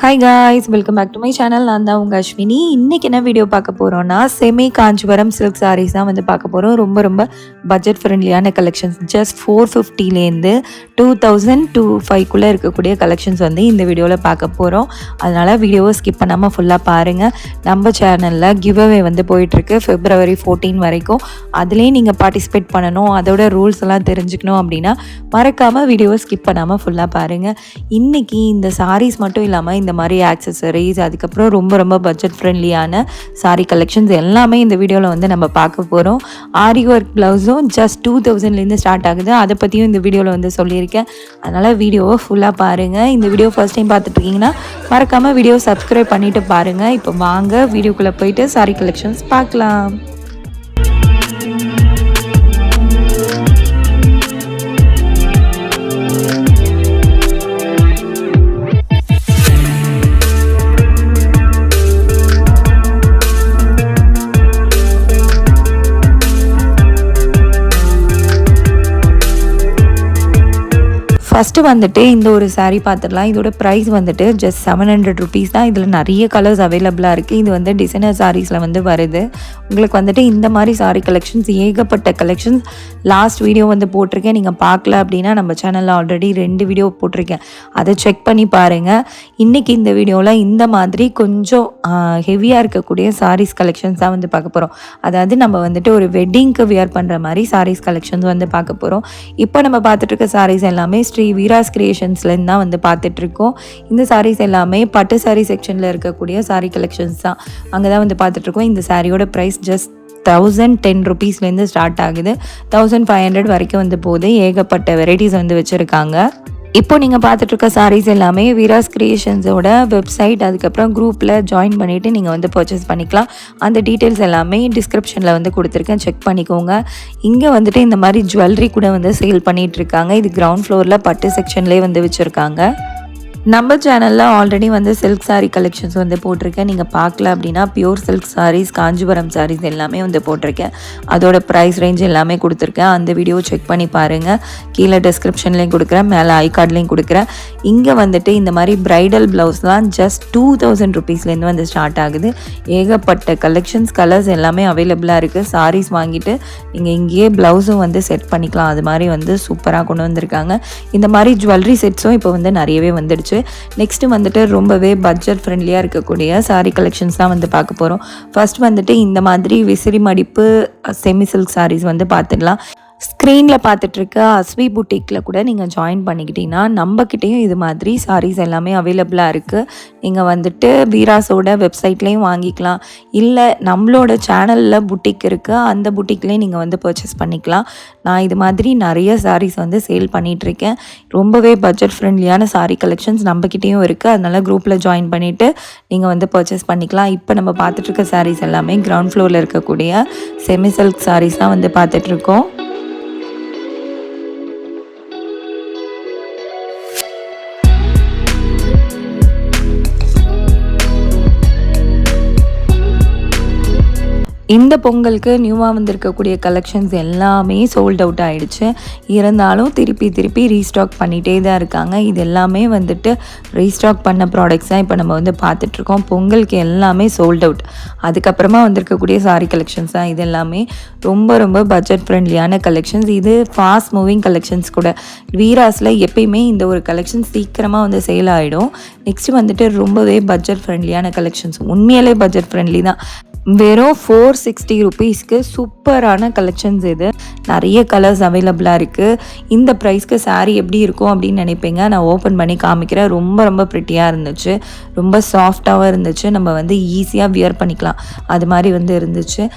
Hi guys welcome back to my channel நான் தான் உங்கள் அஸ்வினி. இன்றைக்கி என்ன வீடியோ பார்க்க போகிறோன்னா செமி காஞ்சிபுரம் சில்க் சாரீஸ் தான் வந்து பார்க்க போகிறோம் ரொம்ப ரொம்ப பட்ஜெட் ஃப்ரெண்ட்லியான கலெக்ஷன்ஸ் ஜஸ்ட் ஃபோர் ஃபிஃப்டிலேருந்து டூ தௌசண்ட் டூ ஃபைவ்க்குள்ளே இருக்கக்கூடிய கலெக்ஷன்ஸ் வந்து இந்த வீடியோவில் பார்க்க போகிறோம் அதனால் வீடியோவை ஸ்கிப் பண்ணாமல் ஃபுல்லாக பாருங்கள் நம்ம சேனலில் கிவ் அவே வந்து போயிட்டுருக்கு ஃபிப்ரவரி ஃபோர்டீன் வரைக்கும். அதுலேயும் நீங்கள் பார்ட்டிசிபேட் பண்ணணும். அதோட ரூல்ஸ் எல்லாம் தெரிஞ்சுக்கணும் அப்படின்னா மறக்காமல் வீடியோவை ஸ்கிப் பண்ணாமல் ஃபுல்லாக பாருங்கள் இன்றைக்கி இந்த சாரீஸ் மட்டும் இல்லாமல் இந்த மாதிரி ஆக்சசரிஸ் அதுக்கப்புறம் ரொம்ப ரொம்ப பட்ஜெட் ஃப்ரெண்ட்லியான சாரீ கலெக்ஷன்ஸ் எல்லாமே இந்த வீடியோவில் வந்து நம்ம பார்க்க போகிறோம் ஆரி ஒர்க் ப்ளவுஸும் ஜஸ்ட் டூ தௌசண்ட்லேருந்து ஸ்டார்ட் ஆகுது. அதை பற்றியும் இந்த வீடியோவில் வந்து சொல்லியிருக்கேன். அதனால் வீடியோவை ஃபுல்லாக பாருங்கள் இந்த வீடியோ ஃபர்ஸ்ட் டைம் பார்த்துட்ருக்கீங்கன்னா மறக்காமல் வீடியோ சப்ஸ்கிரைப் பண்ணிவிட்டு பாருங்கள் இப்போ வாங்க வீடியோக்குள்ளே போயிட்டு சாரீ கலெக்ஷன்ஸ் பார்க்கலாம். ஃபஸ்ட்டு வந்துட்டு இந்த ஒரு சாரீ பார்த்துடலாம். இதோட ப்ரைஸ் வந்துட்டு ஜஸ்ட் செவன் ஹண்ட்ரட் ருபீஸ் தான். இதில் நிறைய கலர்ஸ் அவைலபிளாக இருக்குது இது வந்து டிசைனர் சாரீஸில் வந்து வருது. உங்களுக்கு வந்துட்டு இந்த மாதிரி சாரீ கலெக்ஷன்ஸ் ஏகப்பட்ட கலெக்ஷன்ஸ் லாஸ்ட் வீடியோ வந்து போட்டிருக்கேன். நீங்கள் பார்க்கல அப்படின்னா நம்ம சேனலில் ஆல்ரெடி ரெண்டு வீடியோ போட்டிருக்கேன். அதை செக் பண்ணி பாருங்கள் இன்றைக்கி இந்த வீடியோவில் இந்த மாதிரி கொஞ்சம் ஹெவியாக இருக்கக்கூடிய சாரீஸ் கலெக்ஷன்ஸ் தான் வந்து பார்க்க போகிறோம் அதாவது நம்ம வந்துட்டு ஒரு வெட்டிங்க்கு வியர் பண்ணுற மாதிரி சாரீஸ் கலெக்ஷன்ஸ் வந்து பார்க்க போகிறோம் இப்போ நம்ம பார்த்துட்டு இருக்க சாரீஸ் எல்லாமே ஸ்ட்ரீ வீராஸ் கிரியேஷன்ஸ்லேருந்து தான் வந்து பார்த்துட்ருக்கோம். இந்த சாரீஸ் எல்லாமே பட்டு சாரீ செக்ஷனில் இருக்கக்கூடிய சாரீ கலெக்ஷன்ஸ் தான். அங்கே தான் வந்து பார்த்துட்ருக்கோம். இந்த சாரியோட ப்ரைஸ் ஜஸ்ட் தௌசண்ட் டென் ருபீஸ்லேருந்து ஸ்டார்ட் ஆகுது. தௌசண்ட் ஃபைவ் ஹண்ட்ரட் வரைக்கும் வந்து போகுது. ஏகப்பட்ட வெரைட்டிஸ் வந்து வச்சுருக்காங்க. இப்போ நீங்கள் பார்த்துட்டு இருக்க சாரீஸ் எல்லாமே வீராஸ் கிரியேஷன்ஸோட வெப்சைட் அதுக்கப்புறம் குரூப்பில் ஜாயின் பண்ணிவிட்டு நீங்கள் வந்து பர்ச்சேஸ் பண்ணிக்கலாம். அந்த டீட்டெயில்ஸ் எல்லாமே டிஸ்கிரிப்ஷனில் வந்து கொடுத்துருக்கேன். செக் பண்ணிக்கோங்க. இங்கே வந்துட்டு இந்த மாதிரி ஜுவல்லரி கூட வந்து சேல் பண்ணிகிட்டு இருக்காங்க இது கிரவுண்ட் ஃப்ளோரில் பட்டு செக்ஷன்லேயே வந்து வச்சுருக்காங்க. நம்ம சேனலில் ஆல்ரெடி வந்து சில்க் சாரீ கலெக்ஷன்ஸ் வந்து போட்டிருக்கேன். நீங்கள் பார்க்கல அப்படின்னா பியூர் சில்க் சாரீஸ் காஞ்சிபுரம் சாரீஸ் எல்லாமே வந்து போட்டிருக்கேன். அதோட ப்ரைஸ் ரேஞ்ச் எல்லாமே கொடுத்துருக்கேன். அந்த வீடியோ செக் பண்ணி பாருங்கள் கீழே டிஸ்கிரிப்ஷன்லேயும் கொடுக்குறேன். மேலே ஐ கார்ட்லேயும் கொடுக்குறேன். இங்கே வந்துட்டு இந்த மாதிரி ப்ரைடல் ப்ளவுஸ்லாம் ஜஸ்ட் டூ தௌசண்ட் ருபீஸ்லேருந்து வந்து ஸ்டார்ட் ஆகுது. ஏகப்பட்ட கலெக்ஷன்ஸ் கலர்ஸ் எல்லாமே அவைலபிளாக இருக்குது சாரீஸ் வாங்கிட்டு நீங்கள் இங்கேயே ப்ளவுஸும் வந்து செட் பண்ணிக்கலாம். அது மாதிரி வந்து சூப்பராக கொண்டு வந்திருக்காங்க. இந்த மாதிரி ஜுவல்லரி செட்ஸும் இப்போ வந்து நிறையவே வந்துடுச்சு. நெக்ஸ்ட்டு வந்துட்டு ரொம்பவே பட்ஜெட் ஃப்ரெண்ட்லியாக இருக்கக்கூடிய சாரீ கலெக்ஷன்ஸ் தான் வந்து பார்க்க போகிறோம் ஃபர்ஸ்ட் வந்துட்டு இந்த மாதிரி விசிறி மடிப்பு செமி சில்க் சாரீஸ் வந்து பார்த்துடலாம். ஸ்க்ரீனில் பார்த்துட்ருக்க அஸ்வி புட்டிக்கில் கூட நீங்கள் ஜாயின் பண்ணிக்கிட்டீங்கன்னா நம்மக்கிட்டேயும் இது மாதிரி சாரீஸ் எல்லாமே அவைலபிளாக இருக்குது நீங்கள் வந்துட்டு வீராஸோட வெப்சைட்லேயும் வாங்கிக்கலாம். இல்லை நம்மளோட சேனலில் புட்டிக் இருக்குது அந்த புட்டிக்லேயும் நீங்கள் வந்து பர்ச்சேஸ் பண்ணிக்கலாம். நான் இது மாதிரி நிறைய சாரீஸ் வந்து சேல் பண்ணிகிட்ருக்கேன் ரொம்பவே பட்ஜெட் ஃப்ரெண்ட்லியான சாரீ கலெக்ஷன்ஸ் நம்மக்கிட்டேயும் இருக்குது அதனால் குரூப்பில் ஜாயின் பண்ணிவிட்டு நீங்கள் வந்து பர்ச்சேஸ் பண்ணிக்கலாம். இப்போ நம்ம பார்த்துட்ருக்க சாரீஸ் எல்லாமே கிரவுண்ட் ஃப்ளோரில் இருக்கக்கூடிய செமி சில்க் சாரீஸ் தான் வந்து பார்த்துட்ருக்கோம் இந்த பொங்கலுக்கு நியூவாக வந்திருக்கக்கூடிய கலெக்ஷன்ஸ் எல்லாமே சோல்ட் அவுட் ஆகிடுச்சு இருந்தாலும் திருப்பி திருப்பி ரீஸ்டாக் பண்ணிகிட்டே தான் இருக்காங்க. இது எல்லாமே வந்துட்டு ரீஸ்டாக் பண்ண ப்ராடக்ட்ஸ் தான் இப்போ நம்ம வந்து பார்த்துட்ருக்கோம். பொங்கலுக்கு எல்லாமே சோல்ட் அவுட் அதுக்கப்புறமா வந்திருக்கக்கூடிய சாரி கலெக்ஷன்ஸ் தான் இது எல்லாமே. ரொம்ப ரொம்ப பட்ஜெட் ஃப்ரெண்ட்லியான கலெக்ஷன்ஸ் இது ஃபாஸ்ட் மூவிங் கலெக்ஷன்ஸ் கூட. வீராஸில் எப்பயுமே இந்த ஒரு கலெக்ஷன் சீக்கிரமாக வந்து சேல் ஆகிடும் நெக்ஸ்ட் வந்துட்டு ரொம்பவே பட்ஜெட் ஃப்ரெண்ட்லியான கலெக்ஷன்ஸ் உண்மையிலே பட்ஜெட் ஃப்ரெண்ட்லி தான். வெறும் ஃபோர் சிக்ஸ்டி ருபீஸ்க்கு சூப்பரான கலெக்ஷன்ஸ் இது. நிறைய கலர்ஸ் அவைலபிளாக இருக்குது இந்த ப்ரைஸ்க்கு சாரீ எப்படி இருக்கும் அப்படின்னு நினைப்பீங்க? நான் ஓப்பன் பண்ணி காமிக்கிறேன். ரொம்ப ரொம்ப ப்ரிட்டியாக இருந்துச்சு. ரொம்ப சாஃப்டாகவும் இருந்துச்சு. நம்ம வந்து ஈஸியாக வியர் பண்ணிக்கலாம். அது மாதிரி வந்து இருந்துச்சு.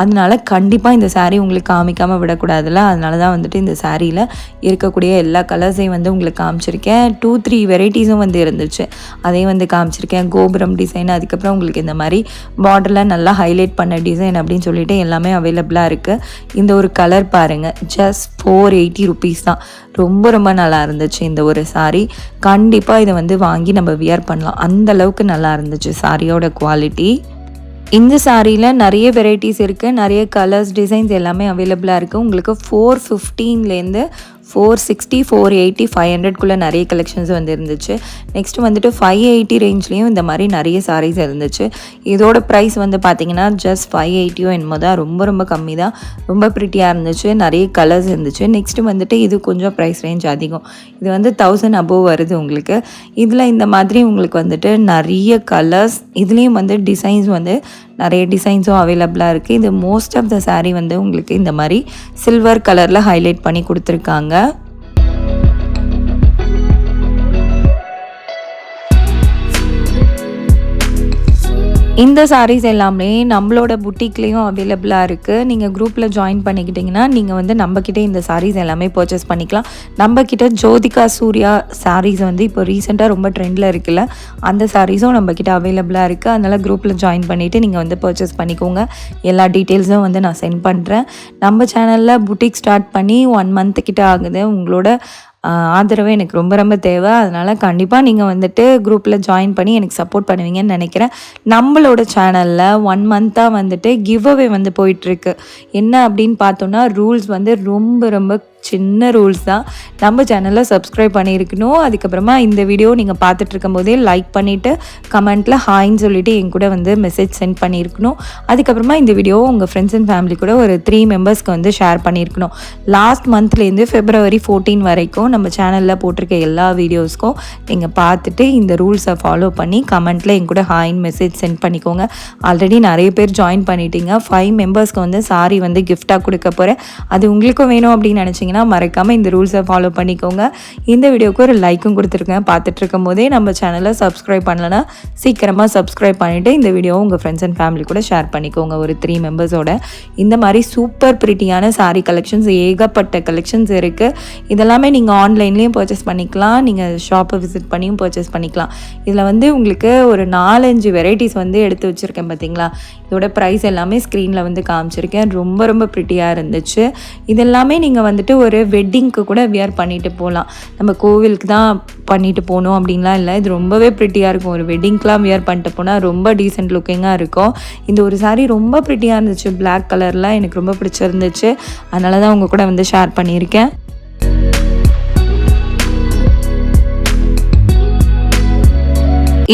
அதனால கண்டிப்பாக இந்த சாரீ உங்களுக்கு காமிக்காமல் விடக்கூடாதுல்ல. அதனால தான் வந்துட்டு இந்த சாரியில் இருக்கக்கூடிய எல்லா கலர்ஸையும் வந்து உங்களுக்கு காமிச்சிருக்கேன். டூ த்ரீ வெரைட்டிஸும் வந்து இருந்துச்சு. அதையும் வந்து காமிச்சிருக்கேன். கோபுரம் டிசைன் அதுக்கப்புறம் உங்களுக்கு இந்த மாதிரி பார்டரில் நல்லா ஹைலைட் பண்ண டிசைன் அப்படின்னு சொல்லிட்டு எல்லாமே அவைலபிளாக இருக்குது இந்த ஒரு கலர் பாருங்கள் ஜஸ்ட் ஃபோர் எயிட்டி ருபீஸ் தான். ரொம்ப ரொம்ப நல்லா இருந்துச்சு இந்த ஒரு சாரீ கண்டிப்பாக இதை வந்து வாங்கி நம்ம வியர் பண்ணலாம். அந்த அளவுக்கு நல்லா இருந்துச்சு சாரியோட குவாலிட்டி இந்த சாரியில் நிறைய வெரைட்டிஸ் இருக்குது நிறைய கலர்ஸ் டிசைன்ஸ் எல்லாமே அவைலபிளாக இருக்குது உங்களுக்கு four ஃபிஃப்டீன்லேருந்து four sixty four eighty five ஹண்ட்ரட்குள்ளே நிறைய கலெக்ஷன்ஸ் வந்து இருந்துச்சு நெக்ஸ்ட் வந்துட்டு ஃபைவ் எயிட்டி ரேஞ்ச்லேயும் இந்த மாதிரி நிறைய சாரீஸ் இருந்துச்சு. இதோட ப்ரைஸ் வந்து பார்த்தீங்கன்னா ஜஸ்ட் ஃபைவ் எயிட்டியோ என்னமோ தான் ரொம்ப ரொம்ப கம்மி தான். ரொம்ப ப்ரிட்டியாக இருந்துச்சு. நிறைய கலர்ஸ் இருந்துச்சு. நெக்ஸ்ட் வந்துட்டு இது கொஞ்சம் ப்ரைஸ் ரேஞ்ச் அதிகம். இது வந்து தௌசண்ட் அபோவ் வருது உங்களுக்கு. இதில் இந்த மாதிரி உங்களுக்கு வந்துட்டு நிறைய கலர்ஸ் இதுலேயும் வந்து டிசைன்ஸ் வந்து நிறைய டிசைன்ஸும் அவைலபிளாக இருக்குது இது மோஸ்ட் ஆஃப் த சாரீ வந்து உங்களுக்கு இந்த மாதிரி சில்வர் கலரில் ஹைலைட் பண்ணி கொடுத்துருக்காங்க. இந்த சாரீஸ் எல்லாமே நம்மளோட புட்டிக்லேயும் அவைலபிளாக இருக்குது நீங்கள் குரூப்பில் ஜாயின் பண்ணிக்கிட்டிங்கன்னா நீங்கள் வந்து நம்மக்கிட்ட இந்த சாரீஸ் எல்லாமே பர்ச்சேஸ் பண்ணிக்கலாம். நம்மக்கிட்ட ஜோதிகா சூர்யா சாரீஸ் வந்து இப்போ ரீசெண்டாக ரொம்ப ட்ரெண்டில் இருக்குல்ல அந்த சாரீஸும் நம்மக்கிட்ட அவைலபிளாக இருக்குது அதனால் குரூப்பில் ஜாயின் பண்ணிவிட்டு நீங்கள் வந்து பர்ச்சேஸ் பண்ணிக்கோங்க. எல்லா டீட்டெயில்ஸும் வந்து நான் சென்ட் பண்ணுறேன் நம்ம சேனலில் புட்டிக் ஸ்டார்ட் பண்ணி ஒன் மந்த்து கிட்ட ஆகுது. உங்களோட ஆதரவு எனக்கு ரொம்ப ரொம்ப தேவை. அதனால் கண்டிப்பாக நீங்கள் வந்துட்டு குரூப்பில் ஜாயின் பண்ணி எனக்கு சப்போர்ட் பண்ணுவீங்கன்னு நினைக்கிறேன். நம்மளோட சேனலில் ஒன் மந்த்தாக வந்துட்டு கிவ் அவே வந்து போயிட்டுருக்கு என்ன அப்படின்னு பார்த்தோன்னா ரூல்ஸ் வந்து ரொம்ப ரொம்ப சின்ன ரூல்ஸ் தான். நம்ம சேனலை சப்ஸ்கிரைப் பண்ணியிருக்கணும். அதுக்கப்புறமா இந்த வீடியோ நீங்கள் பார்த்துட்டு போதே லைக் பண்ணிவிட்டு கமெண்ட்டில் ஹாய்ன்னு சொல்லிவிட்டு என் கூட வந்து மெசேஜ் சென்ட் பண்ணியிருக்கணும். அதுக்கப்புறமா இந்த வீடியோ உங்கள் ஃப்ரெண்ட்ஸ் அண்ட் ஃபேமிலி கூட ஒரு த்ரீ மெம்பர்ஸ்க்கு வந்து ஷேர் பண்ணியிருக்கணும். லாஸ்ட் மந்த்லேருந்து ஃபெப்ரவரி ஃபோர்டீன் வரைக்கும் நம்ம சேனலில் போட்டிருக்க எல்லா வீடியோஸ்க்கும் நீங்கள் பார்த்துட்டு இந்த ரூல்ஸை ஃபாலோ பண்ணி கமெண்ட்டில் என் கூட ஹாயின் மெசேஜ் சென்ட் பண்ணிக்கோங்க. ஆல்ரெடி நிறைய பேர் ஜாயின் பண்ணிட்டீங்க. ஃபைவ் மெம்பர்ஸ்க்கு வந்து சாரி வந்து கிஃப்டாக கொடுக்க போகிறேன் அது உங்களுக்கும் வேணும் அப்படின்னு நினச்சிங்கன்னா மறக்காமல் இந்த ரூல்ஸை ஃபாலோ பண்ணிக்கோங்க. இந்த வீடியோக்கு ஒரு லைக்கும் கொடுத்துருக்கேன் பார்த்துட்டு இருக்கும் போதே நம்ம சேனலை சப்ஸ்கிரைப் பண்ணலன்னா சீக்கிரமாக சப்ஸ்கிரைப் பண்ணிவிட்டு இந்த வீடியோவை உங்கள் ஃப்ரெண்ட்ஸ் அண்ட் ஃபேமிலி கூட ஷேர் பண்ணிக்கோங்க. ஒரு த்ரீ மெம்பர்ஸோட இந்த மாதிரி சூப்பர் பிரிட்டியான சாரீ கலெக்ஷன்ஸ் ஏகப்பட்ட கலெக்ஷன்ஸ் இருக்குது இதெல்லாமே நீங்கள் ஆன்லைன்லேயும் பர்ச்சேஸ் பண்ணிக்கலாம். நீங்கள் ஷாப்பை விசிட் பண்ணியும் பர்ச்சேஸ் பண்ணிக்கலாம். இதில் வந்து உங்களுக்கு ஒரு நாலஞ்சு வெரைட்டிஸ் வந்து எடுத்து வச்சுருக்கேன் பார்த்தீங்களா இதோட ப்ரைஸ் எல்லாமே ஸ்க்ரீனில் வந்து காமிச்சிருக்கேன். ரொம்ப ரொம்ப ப்ரிட்டியாக இருந்துச்சு. இதெல்லாமே நீங்கள் வந்துட்டு ஒரு வெட்டிங்க்கு கூட வியர் பண்ணிட்டு போகலாம் நம்ம கோவிலுக்கு தான் பண்ணிட்டு போகணும் அப்படின்லாம் இல்லை. இது ரொம்பவே ப்ரிட்டியாக இருக்கும். ஒரு வெட்டிங்க்கெலாம் வியர் பண்ணிட்டு போனால் ரொம்ப டீசென்ட் லுக்கிங்காக இருக்கும். இந்த ஒரு சாரீ ரொம்ப ப்ரிட்டியாக இருந்துச்சு. பிளாக் கலரில் எனக்கு ரொம்ப பிடிச்சிருந்துச்சு. அதனால தான் உங்கள் கூட வந்து ஷேர் பண்ணியிருக்கேன்.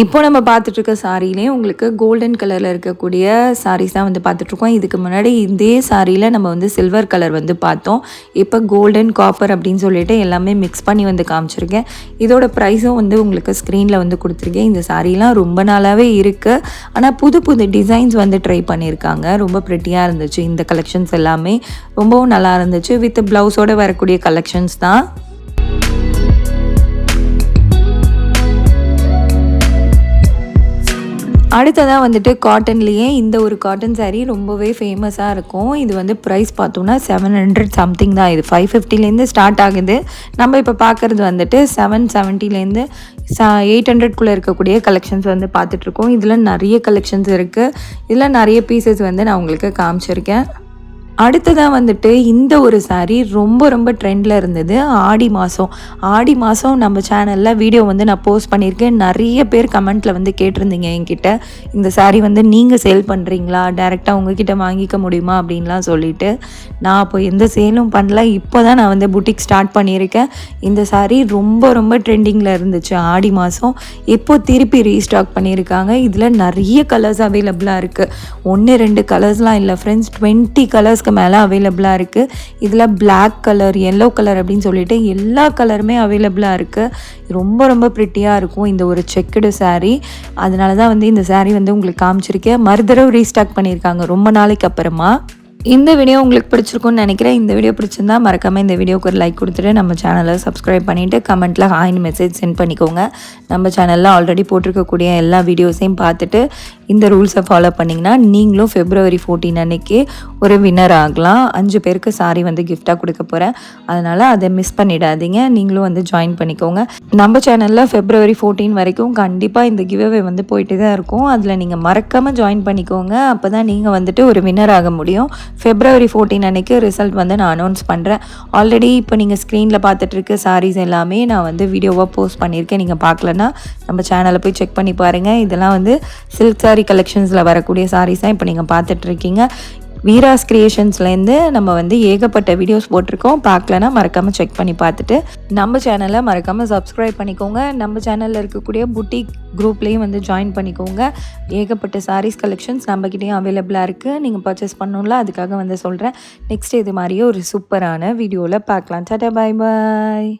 இப்போ நம்ம பார்த்துட்டு இருக்க சாரிலே உங்களுக்கு கோல்டன் கலரில் இருக்கக்கூடிய சாரீஸ் தான் வந்து பார்த்துட்ருக்கோம். இதுக்கு முன்னாடி இதே சாரியில் நம்ம வந்து சில்வர் கலர் வந்து பார்த்தோம். இப்போ கோல்டன் காப்பர் அப்படின்னு சொல்லிட்டு எல்லாமே மிக்ஸ் பண்ணி வந்து காமிச்சிருக்கேன். இதோட ப்ரைஸும் வந்து உங்களுக்கு ஸ்க்ரீனில் வந்து கொடுத்துருக்கேன். இந்த சாரீலாம் ரொம்ப நாளாகவே இருக்குது ஆனால் புது புது டிசைன்ஸ் வந்து ட்ரை பண்ணியிருக்காங்க. ரொம்ப ப்ரிட்டியாக இருந்துச்சு. இந்த கலெக்ஷன்ஸ் எல்லாமே ரொம்பவும் நல்லா இருந்துச்சு. வித் ப்ளவுஸோடு வரக்கூடிய கலெக்ஷன்ஸ் தான். அடுத்ததாக வந்துட்டு காட்டன்லேயே இந்த ஒரு காட்டன் சாரீ ரொம்பவே ஃபேமஸாக இருக்கும். இது வந்து ப்ரைஸ் பார்த்தோம்னா செவன் ஹண்ட்ரட் சம்திங் தான். இது ஃபைவ் ஃபிஃப்டிலேருந்து ஸ்டார்ட் ஆகுது. நம்ம இப்போ பார்க்குறது வந்துட்டு செவன் செவன்ட்டிலேருந்து ச எயிட் ஹண்ட்ரட்குள்ளே இருக்கக்கூடிய கலெக்ஷன்ஸ் வந்து பார்த்துட்ருக்கோம் இதில் நிறைய கலெக்ஷன்ஸ் இருக்குது இதில் நிறைய பீசஸ் வந்து நான் உங்களுக்கு காமிச்சிருக்கேன். அடுத்ததாக வந்துட்டு இந்த ஒரு சாரீ ரொம்ப ரொம்ப ட்ரெண்டில் இருந்தது ஆடி மாதம் ஆடி மாதம் நம்ம சேனலில் வீடியோ வந்து நான் போஸ்ட் பண்ணியிருக்கேன். நிறைய பேர் கமெண்ட்டில் வந்து கேட்டிருந்தீங்க என்கிட்ட. இந்த சாரீ வந்து நீங்கள் சேல் பண்ணுறீங்களா டேரெக்டாக உங்ககிட்ட வாங்கிக்க முடியுமா? அப்படின்லாம் சொல்லிட்டு நான் அப்போ எந்த சேலும் பண்ணல. இப்போ தான் நான் வந்து புட்டிக் ஸ்டார்ட் பண்ணியிருக்கேன். இந்த சாரீ ரொம்ப ரொம்ப ட்ரெண்டிங்கில் இருந்துச்சு ஆடி மாதம் இப்போ திருப்பி ரீஸ்டாக் பண்ணியிருக்காங்க. இதில் நிறைய கலர்ஸ் அவைலபிளாக இருக்குது ஒன்று ரெண்டு கலர்ஸ்லாம் இல்லை ஃப்ரெண்ட்ஸ் டுவெண்ட்டி கலர்ஸ் கலர்ஸ்க்கு மேலே அவைலபிளாக இருக்குது இதில் பிளாக் கலர் எல்லோ கலர் அப்படின்னு சொல்லிட்டு எல்லா கலருமே அவைலபிளாக இருக்குது ரொம்ப ரொம்ப ப்ரிட்டியாக இருக்கும் இந்த ஒரு செக்குடு சாரீ அதனால தான் வந்து இந்த சாரீ வந்து உங்களுக்கு காமிச்சிருக்கேன். மறுதடவை ரீஸ்டாக் பண்ணியிருக்காங்க. ரொம்ப நாளைக்கு அப்புறமா. இந்த வீடியோ உங்களுக்கு பிடிச்சிருக்கும்னு நினைக்கிறேன். இந்த வீடியோ பிடிச்சிருந்தா மறக்காமல் இந்த வீடியோக்கு ஒரு லைக் கொடுத்துட்டு நம்ம சேனலை சப்ஸ்கிரைப் பண்ணிவிட்டு கமெண்ட்டில் ஹாய்னு மெசேஜ் சென்ட் பண்ணிக்கோங்க. நம்ம சேனலில் ஆல்ரெடி போட்டிருக்கக்கூடிய எல்லா வீடியோஸையும் பார்த்துட்டு இந்த ரூல்ஸை ஃபாலோ பண்ணிங்கன்னா நீங்களும் ஃபெப்ரவரி ஃபோர்டீன் அன்னைக்கு ஒரு வின்னர் ஆகலாம். அஞ்சு பேருக்கு சாரி வந்து கிஃப்டாக கொடுக்க போகிறேன் அதனால் அதை மிஸ் பண்ணிடாதீங்க. நீங்களும் வந்து ஜாயின் பண்ணிக்கோங்க. நம்ம சேனலில் ஃபெப்ரவரி ஃபோர்டீன் வரைக்கும் கண்டிப்பாக இந்த கிவ்அவே வந்து போயிட்டு தான் இருக்கும். அதில் நீங்கள் மறக்காமல் ஜாயின் பண்ணிக்கோங்க. அப்போ தான் நீங்கள் வந்துட்டு ஒரு வின்னர் ஆக முடியும். ஃபெப்ரவரி ஃபோர்டீன் அன்னைக்கு ரிசல்ட் வந்து நான் அனௌன்ஸ் பண்ணுறேன் ஆல்ரெடி இப்போ நீங்கள் ஸ்க்ரீனில் பார்த்துட்ருக்க சாரீஸ் எல்லாமே நான் வந்து வீடியோவாக போஸ்ட் பண்ணியிருக்கேன். நீங்கள் பார்க்கலன்னா நம்ம சேனலை போய் செக் பண்ணி பாருங்கள் இதெல்லாம் வந்து சில்க் சாரீ கலெக்ஷன்ஸில் வரக்கூடிய சாரீஸ் தான் இப்போ நீங்கள் பார்த்துட்ருக்கீங்க வீராஸ் கிரியேஷன்ஸ்லேருந்து நம்ம வந்து ஏகப்பட்ட வீடியோஸ் போட்டிருக்கோம். பார்க்கலன்னா மறக்காமல் செக் பண்ணி பார்த்துட்டு நம்ம சேனலை மறக்காமல் சப்ஸ்கிரைப் பண்ணிக்கோங்க. நம்ம சேனலில் இருக்கக்கூடிய புட்டிக் குரூப்லேயும் வந்து ஜாயின் பண்ணிக்கோங்க. ஏகப்பட்ட சாரீஸ் கலெக்ஷன்ஸ் நம்மக்கிட்டேயும் அவைலபிளாக இருக்குது நீங்கள் பர்ச்சேஸ் பண்ணணும்ல அதுக்காக வந்து சொல்கிறேன் நெக்ஸ்ட் இது மாதிரியே ஒரு சூப்பரான வீடியோவில் பார்க்கலாம். டாட்டா பாய் பாய்